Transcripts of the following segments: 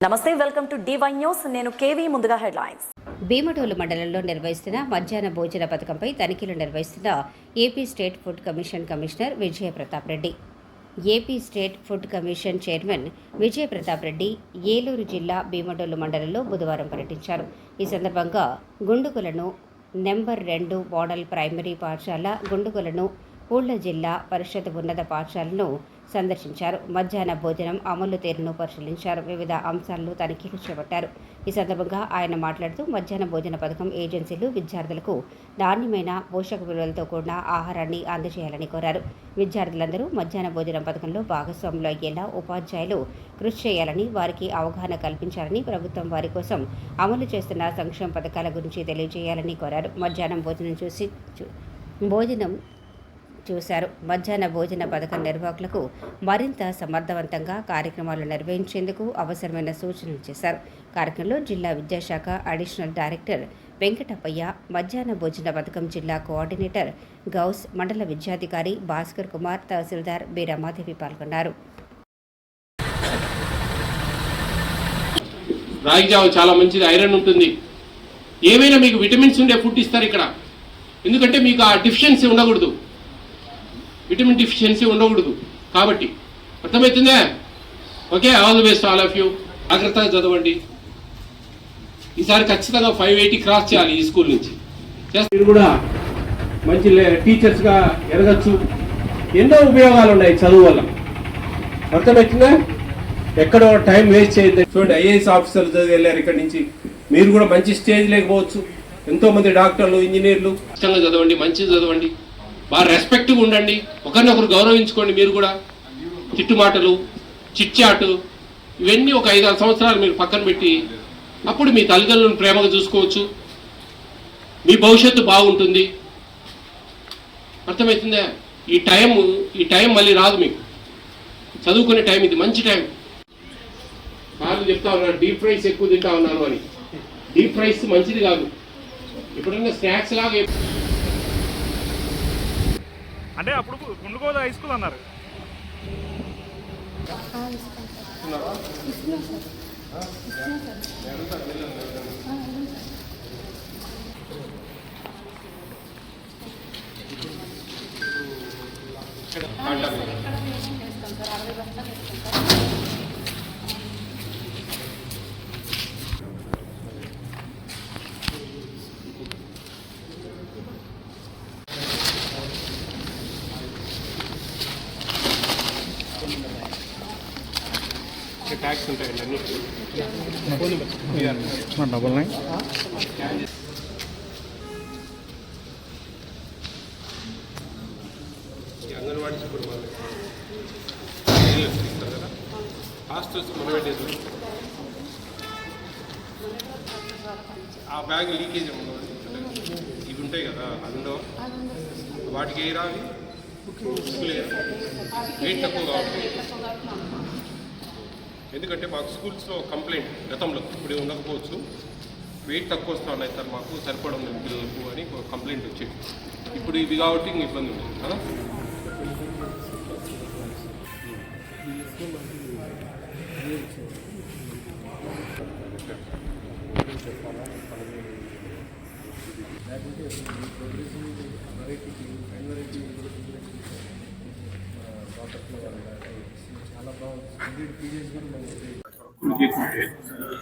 నమస్తే welcome to DY news నేను KV ముందుగా హెడ్లైన్స్. భీమడోలు మండలంలో నిర్వహిస్తున్న మధ్యాహ్న భోజన పథకంపై తనిఖీలు నిర్వహిస్తున్న AP state food commission commissioner Vijaya Pratap Reddy. AP state food commission chairman Vijaya Pratap Reddy Eluru జిల్లా భీమడోలు మండలంలో బుధవారం పర్యటించారు. ఈ సందర్భంగా గుండుగులను నెంబర్ రెండు మోడల్ ప్రైమరీ పాఠశాల గుండుగులను పూళ్ళ జిల్లా పరిషత్ ఉన్నత పాఠశాలను సందర్శించారు. మధ్యాహ్న భోజనం అమలు తీరును పరిశీలించారు. వివిధ అంశాలను తనిఖీలు చేపట్టారు. ఈ సందర్భంగా ఆయన మాట్లాడుతూ మధ్యాహ్న భోజన పథకం ఏజెన్సీలు విద్యార్థులకు నాణ్యమైన పోషక విలువలతో కూడిన ఆహారాన్ని అందజేయాలని కోరారు. విద్యార్థులందరూ మధ్యాహ్న భోజన పథకంలో భాగస్వాములు అయ్యేలా ఉపాధ్యాయులు కృషి చేయాలని వారికి అవగాహన కల్పించాలని ప్రభుత్వం వారి కోసం అమలు చేస్తున్న సంక్షేమ పథకాల గురించి తెలియజేయాలని కోరారు. మధ్యాహ్నం భోజనం చూసి భోజనం చూశారు. మధ్యాహ్న భోజన పథకం నిర్వాహకులకు మరింత సమర్థవంతంగా కార్యక్రమాలు నిర్వహించేందుకు అవసరమైన సూచనలు చేశారు. కార్యక్రమంలో జిల్లా విద్యాశాఖ అడిషనల్ డైరెక్టర్ వెంకటప్పయ్య మధ్యాహ్న భోజన పథకం జిల్లా కోఆర్డినేటర్ గౌస్ మండల విద్యాధికారి భాస్కర్ కుమార్ తహసీల్దార్ బి రమాదేవి పాల్గొన్నారు. చాలా మంచిది ఐరన్ ఉంటుంది. ఏమైనా మీకు విటమిన్స్ ఉండే ఫుడ్ ఇస్తారు ఇక్కడ. ఎందుకంటే మీకు ఆ డిఫిషియన్సీ ఉండకూడదు. విటమిన్ డిఫిషియన్సీ ఉండకూడదు. కాబట్టి అర్థమవుతుందా? Okay all the best all of you జాగ్రత్తగా చదవండి. ఈసారి ఖచ్చితంగా ఫైవ్ ఎయిటీ క్రాస్ చేయాలి ఈ స్కూల్ నుంచి. మీరు కూడా మంచి టీచర్స్గా ఎరగచ్చు. ఎన్నో ఉపయోగాలు ఉన్నాయి చదువు వల్ల. అర్థమవుతుందా? ఎక్కడో టైం వేస్ట్ చేయద్దు చూడండి ఐఏఎస్ ఆఫీసర్లు చదివి వెళ్ళారు ఇక్కడి నుంచి. మీరు కూడా మంచి స్టేజ్ లేకపోవచ్చు ఎంతో మంది డాక్టర్లు ఇంజనీర్లు. ఇష్టంగా చదవండి మంచిగా చదవండి. బాగా రెస్పెక్ట్గా ఉండండి. ఒకరినొకరు గౌరవించుకోండి మీరు కూడా. తిట్టుమాటలు చిట్చాటు ఇవన్నీ ఒక ఐదు ఆరు సంవత్సరాలు మీరు పక్కన పెట్టి అప్పుడు మీ తల్లిదండ్రులను ప్రేమగా చూసుకోవచ్చు. మీ భవిష్యత్తు బాగుంటుంది. అర్థమవుతుందా? ఈ టైం ఈ టైం మళ్ళీ రాదు మీకు. చదువుకునే టైం ఇది మంచి టైం. వాళ్ళు చెప్తా ఉన్నారు డీప్ ఫ్రైస్ ఎక్కువ తింటా ఉన్నాను అని. డీప్ ఫ్రైస్ మంచిది కాదు. ఎప్పుడన్నా స్నాక్స్ లాగా అంటే అప్పుడు గుండుగోద హై స్కూల్ అన్నారు. ట్యాక్స్ ఉంటాయండి అన్ని డబల్ నైన్ అంగన్వాడీ ఇస్తారు కదా హాస్టల్స్ మనమేటేది ఆ బ్యాగ్ లీకేజ్ ఇవి ఉంటాయి కదా అది ఉండవు? వాటికి ఏ రావి వెయిట్ తక్కువ కావాలి ఎందుకంటే మాకు స్కూల్స్లో కంప్లైంట్ గతంలో ఇప్పుడు ఉండకపోవచ్చు వెయిట్ తక్కువ వస్తూ ఉన్నాయి సార్ మాకు సరిపడం లేదు పిల్లలకు అని ఒక కంప్లైంట్ వచ్చేది ఇప్పుడు ఇది కాబట్టి ఇంక ఇబ్బంది ఉంది కదా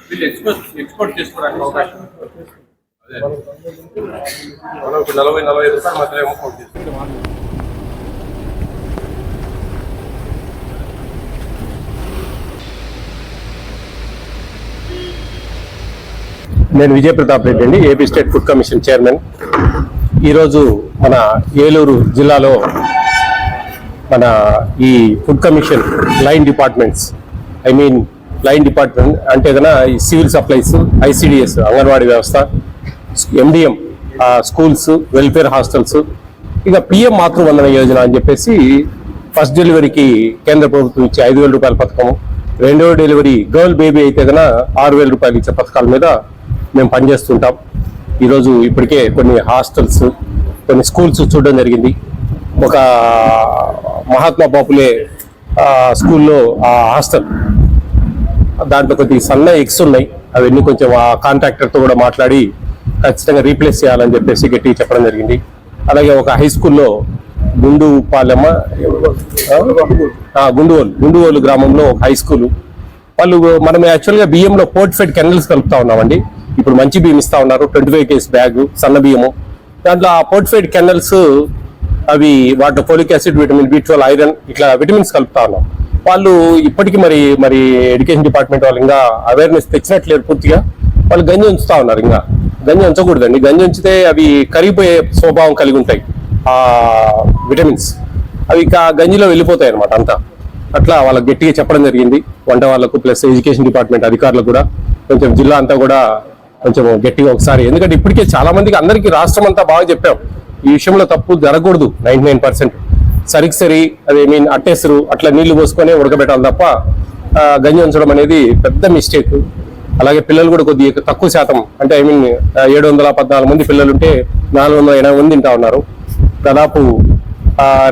వీళ్ళు ఎక్స్పోర్ట్ ఎక్స్పోర్ట్ చేసుకోవడానికి అవకాశం మనం నలభై నలభై రూపాయల మధ్యలో ఏమో చేస్తాం నేను విజయప్రతాప్ రెడ్డి అండి AP state food commission chairman. ఈరోజు మన ఏలూరు జిల్లాలో మన ఈ food commission line departments I mean line department అంటే కన్నా ఈ సివిల్ సప్లైస్ ఐసిడిఎస్ అంగన్వాడీ వ్యవస్థ ఎండిఎం స్కూల్స్ వెల్ఫేర్ హాస్టల్స్ ఇక పిఎం మాతృవందన యోజన అని చెప్పేసి ఫస్ట్ డెలివరీకి కేంద్ర ప్రభుత్వం ఇచ్చే ఐదు వేల రూపాయల పథకం రెండవ డెలివరీ గర్ల్ బేబీ అయితే కన్నా ఆరు వేల రూపాయలు ఇచ్చే పథకాల మీద మేము పనిచేస్తుంటాం. ఈరోజు ఇప్పటికే కొన్ని హాస్టల్స్ కొన్ని స్కూల్స్ చూడడం జరిగింది. ఒక మహాత్మా బాపులే స్కూల్లో ఆ హాస్టల్. దాంట్లో కొద్ది సన్న ఎగ్స్ ఉన్నాయి. అవన్నీ కొంచెం ఆ కాంట్రాక్టర్తో కూడా మాట్లాడి ఖచ్చితంగా రీప్లేస్ చేయాలని చెప్పేసి గట్టిగా చెప్పడం జరిగింది. అలాగే ఒక హై స్కూల్లో గుండు పాలెమ్మ గుండువోలు గుండువోలు గ్రామంలో ఒక హై స్కూల్. వాళ్ళు మనం యాక్చువల్గా బియ్యంలో పోర్ట్ ఫెడ్ కెనల్స్ కలుపుతా ఉన్నామండి. ఇప్పుడు మంచి బియ్యం ఇస్తా ఉన్నారు. ట్వంటీ ఫైవ్ కేస్ బ్యాగ్ సన్న బియ్యము. దాంట్లో ఆ పోర్ట్ ఫెడ్ కెనల్స్ అవి వాటి folic acid vitamin B twelve iron ఇట్లా విటమిన్స్ కలుపుతా ఉన్నాం. వాళ్ళు ఇప్పటికీ మరి మరి ఎడ్యుకేషన్ డిపార్ట్మెంట్ వాళ్ళు ఇంకా అవేర్నెస్ తెచ్చినట్లేరు పూర్తిగా. వాళ్ళు గంజి ఉంచుతా ఉన్నారు ఇంకా. గంజి ఉంచకూడదండి. గంజి ఉంచితే అవి కరిగిపోయే స్వభావం కలిగి ఉంటాయి ఆ విటమిన్స్. అవి ఇంకా గంజిలో వెళ్ళిపోతాయి అనమాట అంతా. అట్లా వాళ్ళకి గట్టిగా చెప్పడం జరిగింది. వంట వాళ్ళకు ప్లస్ ఎడ్యుకేషన్ డిపార్ట్మెంట్ అధికారులకు కూడా. కొంచెం జిల్లా అంతా కూడా కొంచెం గట్టిగా ఒకసారి. ఎందుకంటే ఇప్పటికే చాలా మందికి అందరికీ రాష్ట్రం అంతా బాగా చెప్పాం. ఈ విషయంలో తప్పు జరగకూడదు. Ninety nine percent. సరికి సరి అదే మీన్ అట్టేసరు అట్లా నీళ్ళు పోసుకొని ఉడకబెట్టాలి తప్ప గంజి ఉంచడం అనేది పెద్ద మిస్టేక్ అలాగే పిల్లలు కూడా కొద్దిగా తక్కువ శాతం అంటే ఐ మీన్ ఏడు వందల పద్నాలుగు మంది పిల్లలు ఉంటే నాలుగు వందల ఎనభై మంది తింటా ఉన్నారు. దాదాపు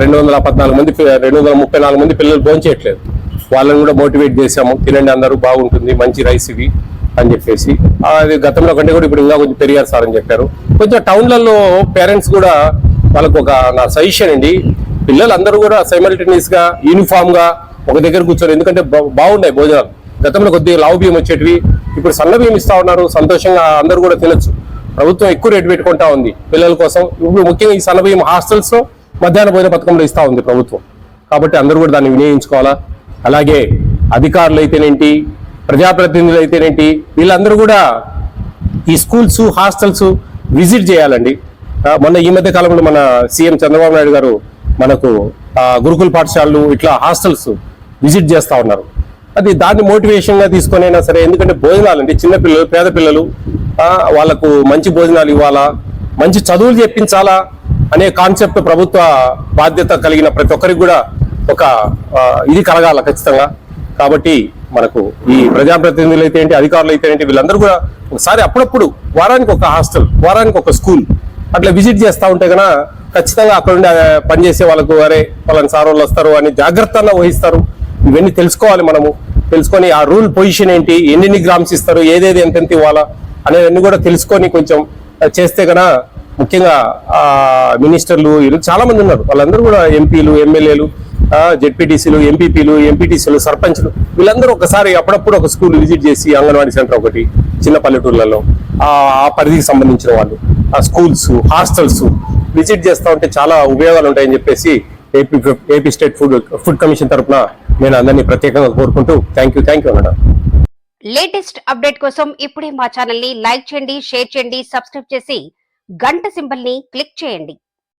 రెండు వందల పద్నాలుగు మంది రెండు వందల ముప్పై నాలుగు మంది పిల్లలు భోంచేయట్లేదు వాళ్ళని కూడా మోటివేట్ చేశాము. తినండి అందరూ బాగుంటుంది మంచి రైస్ ఇవి అని చెప్పేసి. అది గతంలో కంటే కూడా ఇప్పుడు ఇంకా కొంచెం పెరిగారు సార్ అని చెప్పారు. కొంచెం టౌన్లలో పేరెంట్స్ కూడా వాళ్ళకు ఒక నా సజెషన్ అండి. పిల్లలందరూ కూడా సైమల్టేనియస్గా యూనిఫామ్గా ఒక దగ్గర కూర్చొని ఎందుకంటే బాగున్నాయి భోజనాలు. గతంలో కొద్దిగా లావు బియ్యం వచ్చేటివి. ఇప్పుడు సన్న బియ్యం ఇస్తా ఉన్నారు. సంతోషంగా అందరూ కూడా తినచ్చు. ప్రభుత్వం ఎక్కువ రేటు పెట్టుకుంటా ఉంది పిల్లల కోసం. ఇప్పుడు ముఖ్యంగా ఈ సన్న బియ్యం హాస్టల్స్ మధ్యాహ్న భోజన పథకంలో ఇస్తా ఉంది ప్రభుత్వం. కాబట్టి అందరూ కూడా దాన్ని వినియోగించుకోవాలా? అలాగే అధికారులు అయితేనేంటి ప్రజాప్రతినిధులు అయితేనేంటి వీళ్ళందరూ కూడా ఈ స్కూల్స్ హాస్టల్స్ విజిట్ చేయాలండి. మొన్న ఈ మధ్య కాలంలో మన సీఎం చంద్రబాబు నాయుడు గారు మనకు గురుకుల పాఠశాలలు ఇట్లా హాస్టల్స్ విజిట్ చేస్తా ఉన్నారు. అది దాన్ని మోటివేషన్గా తీసుకొనైనా సరే ఎందుకంటే భోజనాలు అండి చిన్నపిల్లలు పేద పిల్లలు వాళ్ళకు మంచి భోజనాలు ఇవ్వాలా మంచి చదువులు చెప్పించాలా అనే కాన్సెప్ట్ ప్రభుత్వ బాధ్యత కలిగిన ప్రతి ఒక్కరికి కూడా ఒక ఇది కలగాల ఖచ్చితంగా. కాబట్టి మనకు ఈ ప్రజాప్రతినిధులు అయితే ఏంటి అధికారులు అయితే ఏంటి వీళ్ళందరూ కూడా ఒకసారి అప్పుడప్పుడు వారానికి ఒక హాస్టల్ వారానికి ఒక స్కూల్ అట్లా విజిట్ చేస్తూ ఉంటే కనుక ఖచ్చితంగా అక్కడ ఉండి పనిచేసే వాళ్ళకు అరే వాళ్ళని సార్ వాళ్ళు వస్తారు అని జాగ్రత్తగా వహిస్తారు. ఇవన్నీ తెలుసుకోవాలి మనము. తెలుసుకొని ఆ రూల్ పొజిషన్ ఏంటి ఎన్ని గ్రామ్స్ ఇస్తారు ఏదేది ఎంతెంత ఇవ్వాలా అనేవన్నీ కూడా తెలుసుకొని కొంచెం చేస్తే కనుక ముఖ్యంగా మినిస్టర్లు వీళ్ళు చాలా మంది ఉన్నారు. వాళ్ళందరూ కూడా ఎంపీలు ఎమ్మెల్యేలు జెడ్పీటీసీలు ఎంపీపీలు ఎంపీటీసీలు సర్పంచ్లు వీళ్ళందరూ ఒకసారి అప్పుడప్పుడు ఒక స్కూల్ విజిట్ చేసి అంగన్వాడీ సెంటర్ ఒకటి చిన్న పల్లెటూర్లలో ఆ పరిధికి సంబంధించిన వాళ్ళు ఆ స్కూల్స్ హాస్టల్స్ విజిట్ చేస్తా ఉంటే చాలా ఉపయోగాలు ఉంటాయని చెప్పేసి AP AP state food food commission తరఫున నేను అందరినీ ప్రత్యేకంగా కోరుకుంటూ thank you thank you madam. Latest update కోసం ఇప్పుడే మా ఛానల్ని లైక్ చేయండి షేర్ చేయండి సబ్స్క్రైబ్ చేసి గంట సింబల్ని క్లిక్ చేయండి.